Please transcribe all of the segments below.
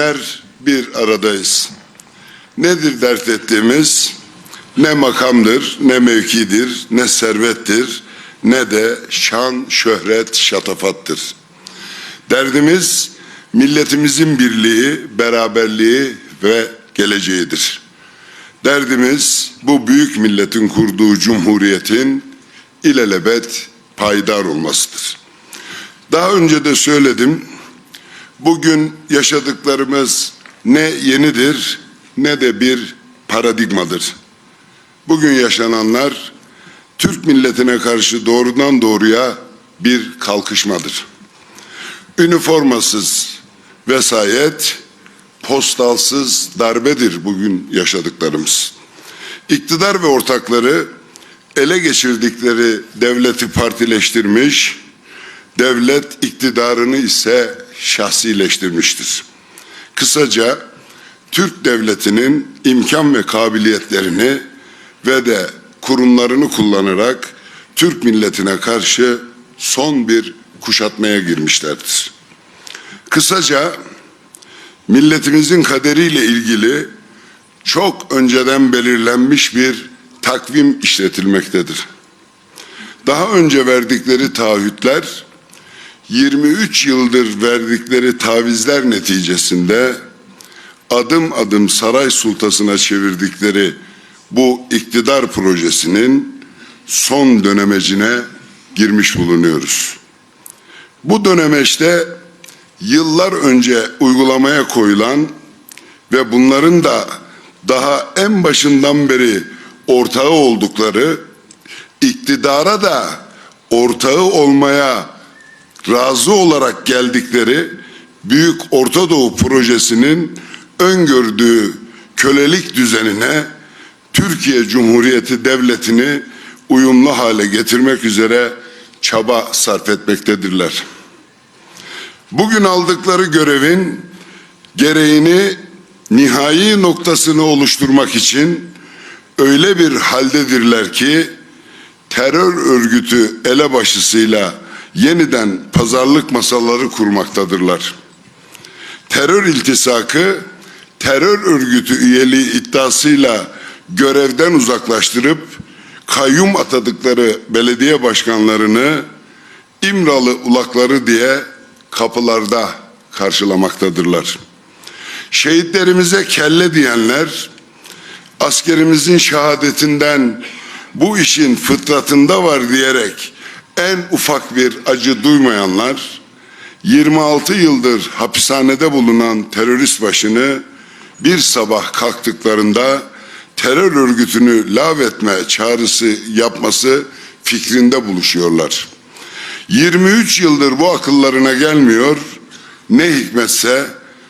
edenler bir aradayız. Nedir dert ettiğimiz? Ne makamdır, ne mevkidir, ne servettir, ne de şan, şöhret, şatafattır. Derdimiz milletimizin birliği, beraberliği ve geleceğidir. Derdimiz bu büyük milletin kurduğu cumhuriyetin ilelebet payidar olmasıdır. Daha önce de söyledim. Bugün yaşadıklarımız ne yenidir ne de bir paradigmadır. Bugün yaşananlar Türk milletine karşı doğrudan doğruya bir kalkışmadır. Üniformasız vesayet, postalsız darbedir bugün yaşadıklarımız. İktidar ve ortakları ele geçirdikleri devleti partileştirmiş, devlet iktidarını ise şahsileştirmiştir. Kısaca Türk devletinin imkan ve kabiliyetlerini ve de kurumlarını kullanarak Türk milletine karşı son bir kuşatmaya girmişlerdir. Kısaca milletimizin kaderiyle ilgili çok önceden belirlenmiş bir takvim işletilmektedir. Daha önce verdikleri taahhütler 23 yıldır verdikleri tavizler neticesinde adım adım saray sultasına çevirdikleri bu iktidar projesinin son dönemecine girmiş bulunuyoruz. Bu dönemeçte yıllar önce uygulamaya koyulan ve bunların da daha en başından beri ortağı oldukları iktidara da ortağı olmaya razı olarak geldikleri Büyük Orta Doğu projesinin öngördüğü kölelik düzenine Türkiye Cumhuriyeti Devleti'ni uyumlu hale getirmek üzere çaba sarf etmektedirler. Bugün aldıkları görevin gereğini nihai noktasını oluşturmak için öyle bir haldedirler ki terör örgütü elebaşısıyla yeniden pazarlık masaları kurmaktadırlar. Terör iltisakı terör örgütü üyeliği iddiasıyla görevden uzaklaştırıp kayyum atadıkları belediye başkanlarını İmralı ulakları diye kapılarda karşılamaktadırlar. Şehitlerimize kelle diyenler askerimizin şehadetinden bu işin fıtratında var diyerek en ufak bir acı duymayanlar 26 yıldır hapishanede bulunan terörist başını bir sabah kalktıklarında terör örgütünü lağvetme çağrısı yapması fikrinde buluşuyorlar. 23 yıldır bu akıllarına gelmiyor. Ne hikmetse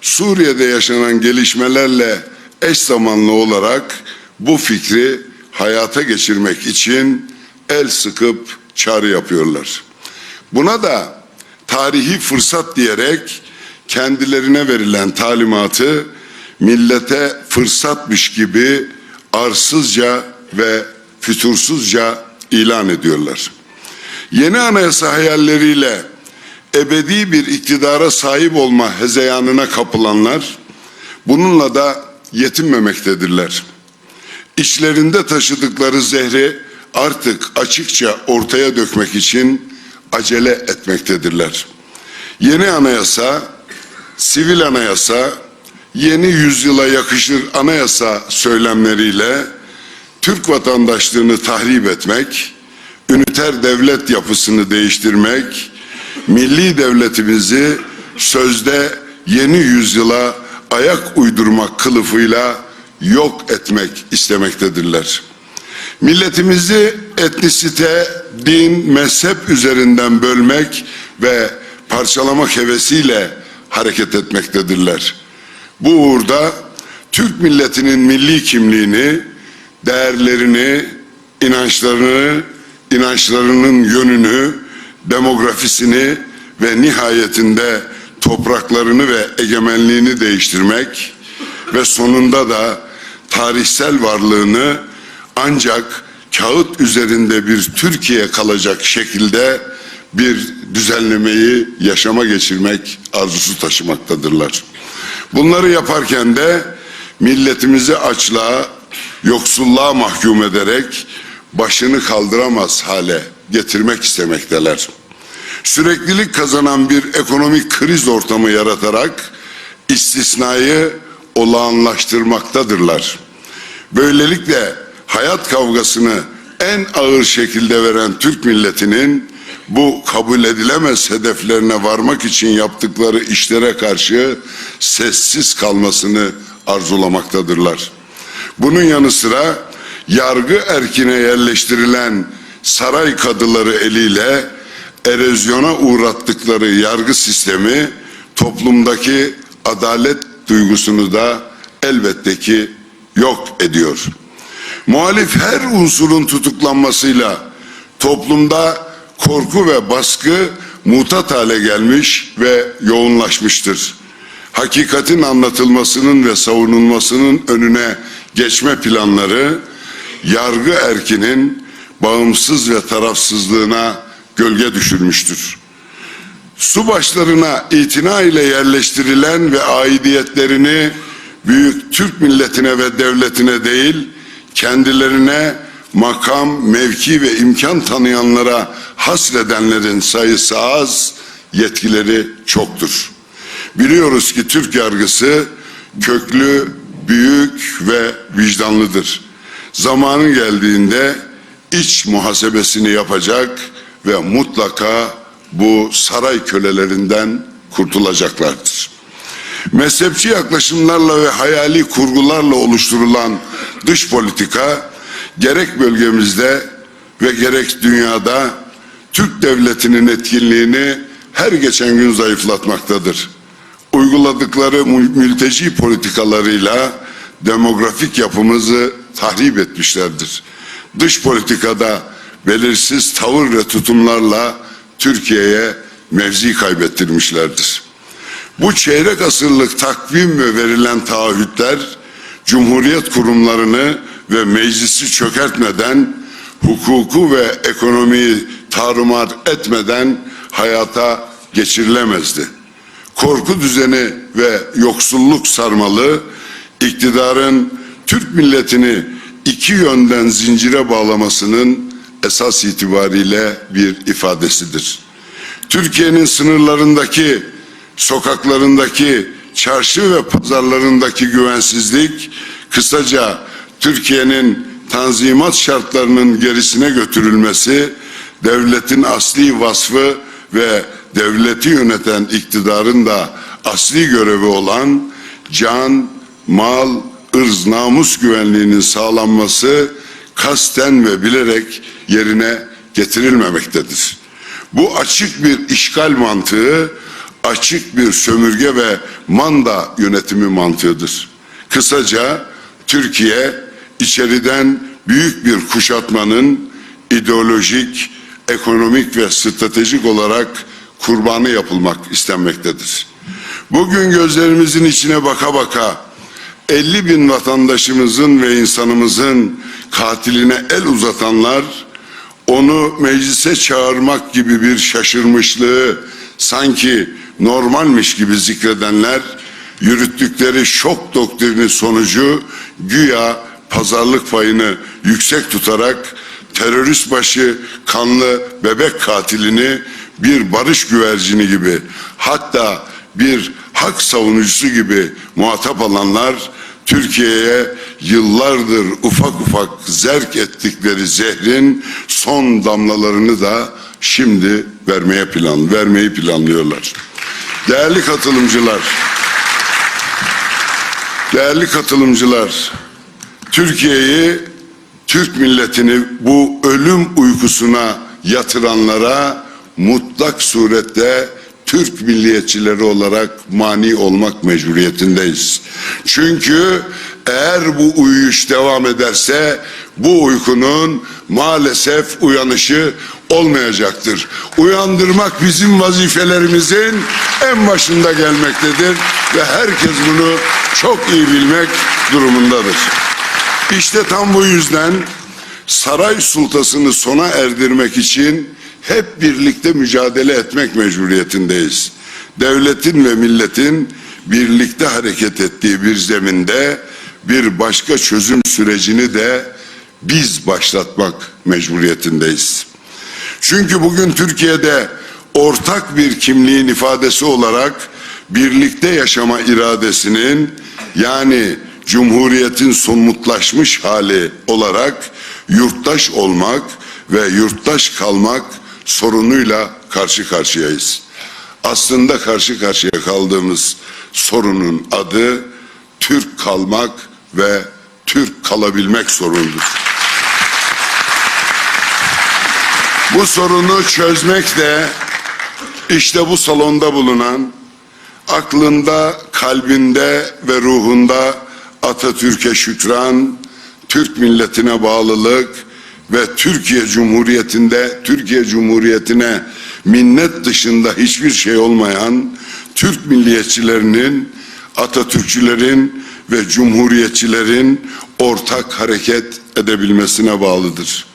Suriye'de yaşanan gelişmelerle eş zamanlı olarak bu fikri hayata geçirmek için el sıkıp çağrı yapıyorlar. Buna da tarihi fırsat diyerek kendilerine verilen talimatı millete fırsatmış gibi arsızca ve fütursuzca ilan ediyorlar. Yeni anayasa hayalleriyle ebedi bir iktidara sahip olma hezeyanına kapılanlar bununla da yetinmemektedirler. İçlerinde taşıdıkları zehri artık açıkça ortaya dökmek için acele etmektedirler. Yeni anayasa, sivil anayasa, yeni yüzyıla yakışır anayasa söylemleriyle Türk vatandaşlığını tahrip etmek, üniter devlet yapısını değiştirmek, milli devletimizi sözde yeni yüzyıla ayak uydurmak kılıfıyla yok etmek istemektedirler. Milletimizi etnisite, din, mezhep üzerinden bölmek ve parçalamak hevesiyle hareket etmektedirler. Bu uğurda Türk milletinin milli kimliğini, değerlerini, inançlarını, inançlarının yönünü, demografisini ve nihayetinde topraklarını ve egemenliğini değiştirmek ve sonunda da tarihsel varlığını ancak kağıt üzerinde bir Türkiye kalacak şekilde bir düzenlemeyi yaşama geçirmek arzusu taşımaktadırlar. Bunları yaparken de milletimizi açlığa, yoksulluğa mahkum ederek başını kaldıramaz hale getirmek istemekteler. Süreklilik kazanan bir ekonomik kriz ortamı yaratarak istisnayı olağanlaştırmaktadırlar. Böylelikle hayat kavgasını en ağır şekilde veren Türk milletinin bu kabul edilemez hedeflerine varmak için yaptıkları işlere karşı sessiz kalmasını arzulamaktadırlar. Bunun yanı sıra yargı erkine yerleştirilen saray kadıları eliyle erozyona uğrattıkları yargı sistemi toplumdaki adalet duygusunu da elbette ki yok ediyor. Muhalif her unsurun tutuklanmasıyla toplumda korku ve baskı mutat hale gelmiş ve yoğunlaşmıştır. Hakikatin anlatılmasının ve savunulmasının önüne geçme planları yargı erkinin bağımsız ve tarafsızlığına gölge düşürmüştür. Su başlarına itina ile yerleştirilen ve aidiyetlerini büyük Türk milletine ve devletine değil, kendilerine makam, mevki ve imkan tanıyanlara hasredenlerin sayısı az, yetkileri çoktur. Biliyoruz ki Türk yargısı köklü, büyük ve vicdanlıdır. Zamanı geldiğinde iç muhasebesini yapacak ve mutlaka bu saray kölelerinden kurtulacaklardır. Mezhepçi yaklaşımlarla ve hayali kurgularla oluşturulan dış politika gerek bölgemizde ve gerek dünyada Türk devletinin etkinliğini her geçen gün zayıflatmaktadır. Uyguladıkları mülteci politikalarıyla demografik yapımızı tahrip etmişlerdir. Dış politikada belirsiz tavır ve tutumlarla Türkiye'ye mevzi kaybettirmişlerdir. Bu çeyrek asırlık takvim ve verilen taahhütler Cumhuriyet kurumlarını ve meclisi çökertmeden, hukuku ve ekonomiyi tarumar etmeden hayata geçirilemezdi. Korku düzeni ve yoksulluk sarmalı iktidarın Türk milletini iki yönden zincire bağlamasının esas itibariyle bir ifadesidir. Türkiye'nin sınırlarındaki, sokaklarındaki, çarşı ve pazarlarındaki güvensizlik, kısaca Türkiye'nin tanzimat şartlarının gerisine götürülmesi, devletin asli vasfı ve devleti yöneten iktidarın da asli görevi olan can, mal, ırz, namus güvenliğinin sağlanması kasten ve bilerek yerine getirilmemektedir. Bu açık bir işgal mantığı, açık bir sömürge ve manda yönetimi mantığıdır. Kısaca Türkiye içeriden büyük bir kuşatmanın ideolojik, ekonomik ve stratejik olarak kurbanı yapılmak istenmektedir. Bugün gözlerimizin içine baka baka 50 bin vatandaşımızın ve insanımızın katiline el uzatanlar onu meclise çağırmak gibi bir şaşırmışlığı sanki normalmiş gibi zikredenler yürüttükleri şok doktrini sonucu güya pazarlık payını yüksek tutarak terörist başı kanlı bebek katilini bir barış güvercini gibi hatta bir hak savunucusu gibi muhatap alanlar Türkiye'ye yıllardır ufak ufak zerk ettikleri zehrin son damlalarını da şimdi vermeye plan vermeyi planlıyorlar. Değerli katılımcılar, değerli katılımcılar, Türkiye'yi, Türk milletini bu ölüm uykusuna yatıranlara mutlak surette Türk milliyetçileri olarak mani olmak mecburiyetindeyiz. Çünkü eğer bu uyuş devam ederse bu uykunun maalesef uyanışı olmayacaktır. Uyandırmak bizim vazifelerimizin en başında gelmektedir ve herkes bunu çok iyi bilmek durumundadır. İşte tam bu yüzden saray sultasını sona erdirmek için hep birlikte mücadele etmek mecburiyetindeyiz. Devletin ve milletin birlikte hareket ettiği bir zeminde bir başka çözüm sürecini de biz başlatmak mecburiyetindeyiz. Çünkü bugün Türkiye'de ortak bir kimliğin ifadesi olarak birlikte yaşama iradesinin yani Cumhuriyetin somutlaşmış hali olarak yurttaş olmak ve yurttaş kalmak sorunuyla karşı karşıyayız. Aslında karşı karşıya kaldığımız sorunun adı Türk kalmak ve Türk kalabilmek sorunudur. Bu sorunu çözmek de işte bu salonda bulunan aklında, kalbinde ve ruhunda Atatürk'e şükran, Türk milletine bağlılık ve Türkiye Cumhuriyeti'nde Türkiye Cumhuriyeti'ne minnet dışında hiçbir şey olmayan Türk milliyetçilerinin, Atatürkçülerin ve Cumhuriyetçilerin ortak hareket edebilmesine bağlıdır.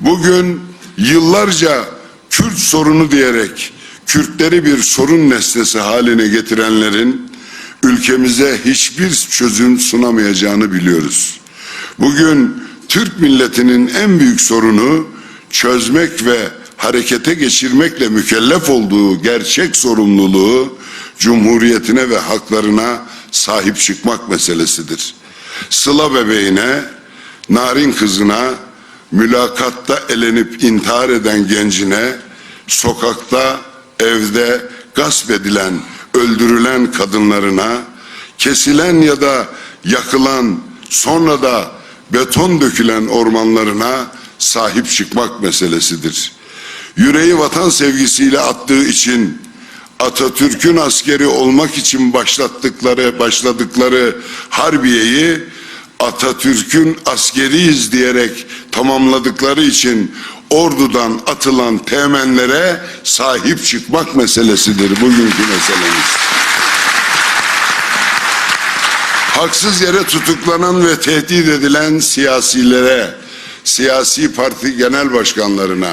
Bugün yıllarca Kürt sorunu diyerek Kürtleri bir sorun nesnesi haline getirenlerin ülkemize hiçbir çözüm sunamayacağını biliyoruz. Bugün Türk milletinin en büyük sorunu çözmek ve harekete geçirmekle mükellef olduğu gerçek sorumluluğu cumhuriyetine ve haklarına sahip çıkmak meselesidir. Sıla bebeğine, narin kızına, mülakatta elenip intihar eden gencine, sokakta, evde gasp edilen, öldürülen kadınlarına, kesilen ya da yakılan, sonra da beton dökülen ormanlarına sahip çıkmak meselesidir. Yüreği vatan sevgisiyle attığı için Atatürk'ün askeri olmak için başlattıkları, başladıkları harbiyeyi Atatürk'ün askeriyiz diyerek tamamladıkları için ordudan atılan temenlere sahip çıkmak meselesidir bugünkü meselemiz. Haksız yere tutuklanan ve tehdit edilen siyasilere, siyasi parti genel başkanlarına,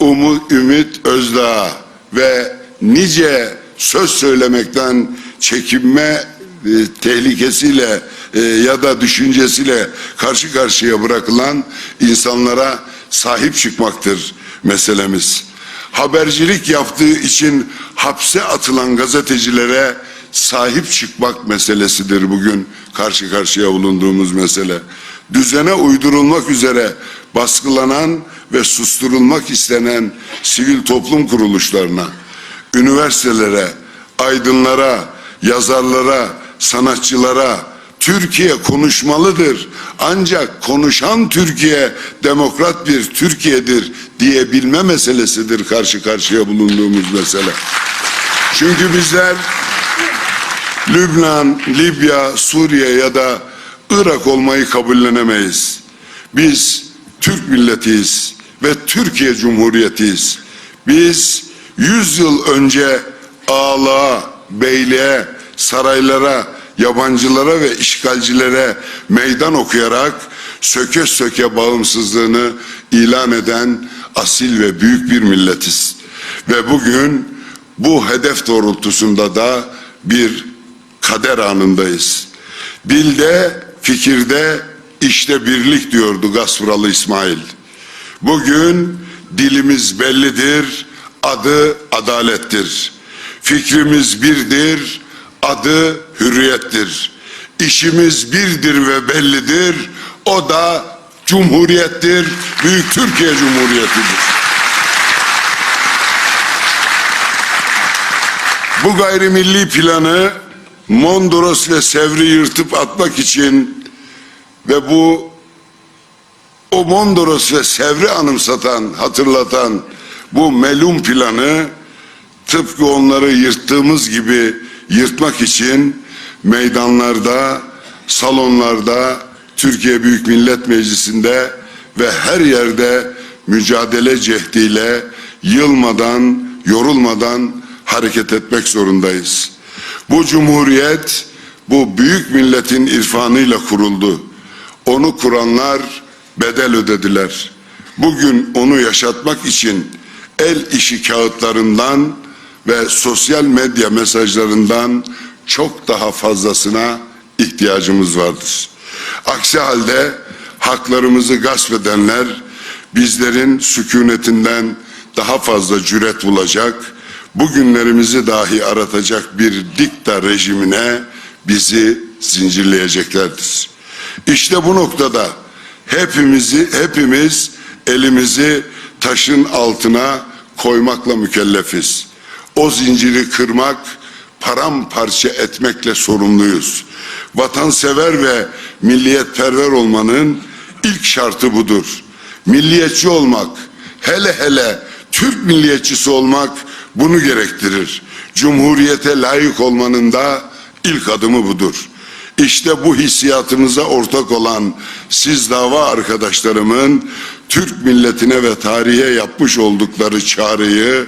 Umut Ümit Özdağ ve nice söz söylemekten çekinme e, tehlikesiyle e, ya da düşüncesiyle karşı karşıya bırakılan insanlara sahip çıkmaktır meselemiz. Habercilik yaptığı için hapse atılan gazetecilere sahip çıkmak meselesidir bugün karşı karşıya bulunduğumuz mesele. Düzene uydurulmak üzere baskılanan ve susturulmak istenen sivil toplum kuruluşlarına, üniversitelere, aydınlara, yazarlara, sanatçılara Türkiye konuşmalıdır. Ancak konuşan Türkiye demokrat bir Türkiye'dir diyebilme meselesidir karşı karşıya bulunduğumuz mesele. Çünkü bizler Lübnan, Libya, Suriye ya da Irak olmayı kabullenemeyiz. Biz Türk milletiyiz ve Türkiye Cumhuriyetiyiz. Biz 100 yıl önce ağalığa, beyliğe, saraylara, yabancılara ve işgalcilere meydan okuyarak söke söke bağımsızlığını ilan eden asil ve büyük bir milletiz. Ve bugün bu hedef doğrultusunda da bir kader anındayız. Dilde, fikirde, işte birlik diyordu Gaspralı İsmail. Bugün dilimiz bellidir, adı adalettir. Fikrimiz birdir, adı hürriyettir. İşimiz birdir ve bellidir, o da cumhuriyettir, Büyük Türkiye Cumhuriyeti'dir. Bu gayrimilli planı Mondros ve Sevr'i yırtıp atmak için ve bu o Mondros ve Sevr'i anımsatan, hatırlatan bu melun planı tıpkı onları yırttığımız gibi yırtmak için meydanlarda, salonlarda, Türkiye Büyük Millet Meclisi'nde ve her yerde mücadele cehdiyle yılmadan, yorulmadan hareket etmek zorundayız. Bu cumhuriyet bu büyük milletin irfanıyla kuruldu. Onu kuranlar bedel ödediler. Bugün onu yaşatmak için el işi kağıtlarından ve sosyal medya mesajlarından çok daha fazlasına ihtiyacımız vardır. Aksi halde haklarımızı gasp edenler bizlerin sükunetinden daha fazla cüret bulacak, bugünlerimizi dahi aratacak bir dikta rejimine bizi zincirleyeceklerdir. İşte bu noktada hepimizi hepimiz elimizi taşın altına koymakla mükellefiz. O zinciri kırmak, paramparça etmekle sorumluyuz. Vatansever ve milliyetperver olmanın ilk şartı budur. Milliyetçi olmak, hele hele Türk milliyetçisi olmak bunu gerektirir. Cumhuriyete layık olmanın da ilk adımı budur. İşte bu hissiyatımıza ortak olan siz dava arkadaşlarımın Türk milletine ve tarihe yapmış oldukları çağrıyı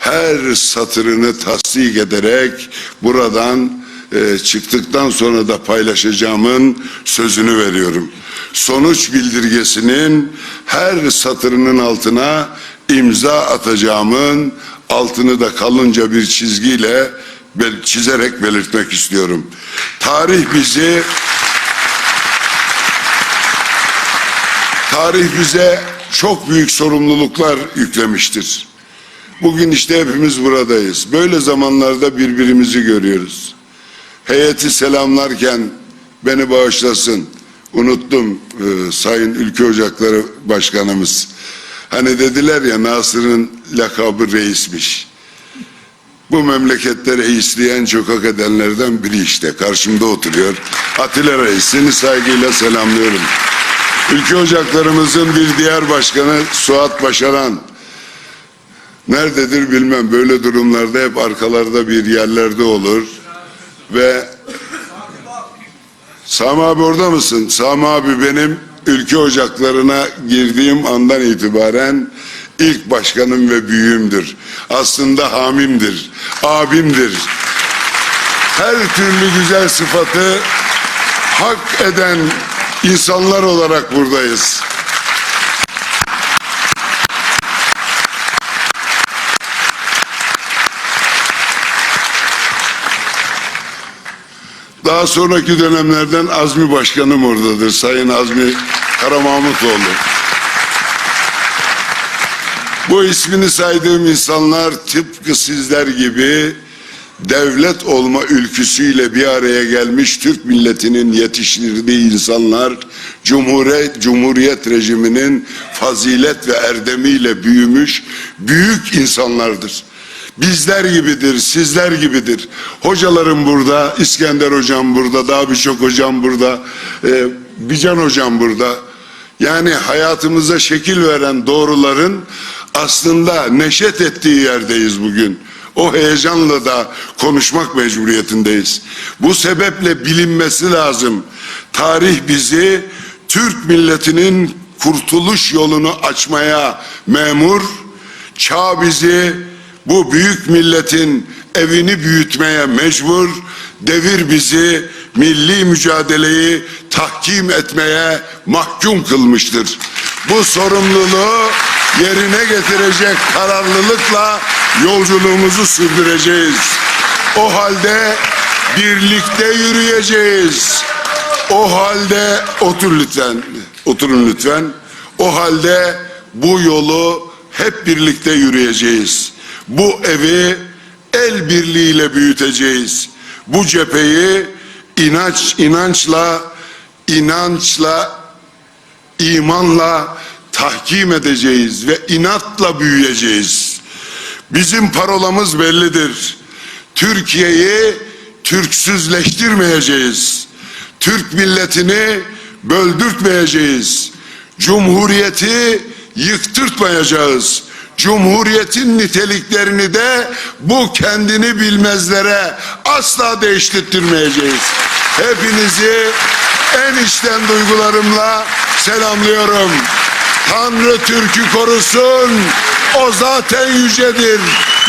her satırını tasdik ederek buradan e, çıktıktan sonra da paylaşacağımın sözünü veriyorum. Sonuç bildirgesinin her satırının altına imza atacağımın altını da kalınca bir çizgiyle çizerek belirtmek istiyorum. Tarih bizi tarih bize çok büyük sorumluluklar yüklemiştir. Bugün işte hepimiz buradayız. Böyle zamanlarda birbirimizi görüyoruz. Heyeti selamlarken beni bağışlasın. Unuttum e, Sayın Ülke Ocakları Başkanımız. Hani dediler ya Nasır'ın lakabı reismiş. Bu memlekette reisliği çok hak edenlerden biri işte. Karşımda oturuyor. Atilla Reis seni saygıyla selamlıyorum. Ülke Ocaklarımızın bir diğer başkanı Suat Başaran. Nerededir bilmem. Böyle durumlarda hep arkalarda bir yerlerde olur. Ve Sami abi orada mısın? Sami abi benim ülke ocaklarına girdiğim andan itibaren ilk başkanım ve büyüğümdür. Aslında hamimdir, abimdir. Her türlü güzel sıfatı hak eden insanlar olarak buradayız. Daha sonraki dönemlerden Azmi Başkanım oradadır. Sayın Azmi Karamahmutoğlu. Bu ismini saydığım insanlar tıpkı sizler gibi devlet olma ülküsüyle bir araya gelmiş Türk milletinin yetiştirdiği insanlar Cumhuriyet, Cumhuriyet rejiminin fazilet ve erdemiyle büyümüş büyük insanlardır. Bizler gibidir, sizler gibidir. Hocalarım burada, İskender hocam burada, daha birçok hocam burada, e, Bican hocam burada. Yani hayatımıza şekil veren doğruların aslında neşet ettiği yerdeyiz bugün. O heyecanla da konuşmak mecburiyetindeyiz. Bu sebeple bilinmesi lazım. Tarih bizi Türk milletinin kurtuluş yolunu açmaya memur, çağ bizi bu büyük milletin evini büyütmeye mecbur, devir bizi milli mücadeleyi tahkim etmeye mahkum kılmıştır. Bu sorumluluğu yerine getirecek kararlılıkla yolculuğumuzu sürdüreceğiz. O halde birlikte yürüyeceğiz. O halde otur lütfen. Oturun lütfen. O halde bu yolu hep birlikte yürüyeceğiz. Bu evi el birliğiyle büyüteceğiz. Bu cepheyi inanç inançla inançla imanla tahkim edeceğiz ve inatla büyüyeceğiz. Bizim parolamız bellidir. Türkiye'yi Türksüzleştirmeyeceğiz. Türk milletini böldürtmeyeceğiz. Cumhuriyeti yıktırtmayacağız. Cumhuriyetin niteliklerini de bu kendini bilmezlere asla değiştirtmeyeceğiz. Hepinizi en içten duygularımla selamlıyorum. Tanrı Türk'ü korusun. O zaten yücedir.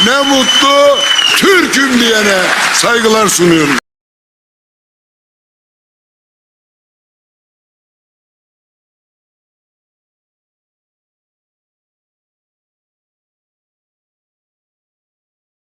Ne mutlu Türk'üm diyene saygılar sunuyorum.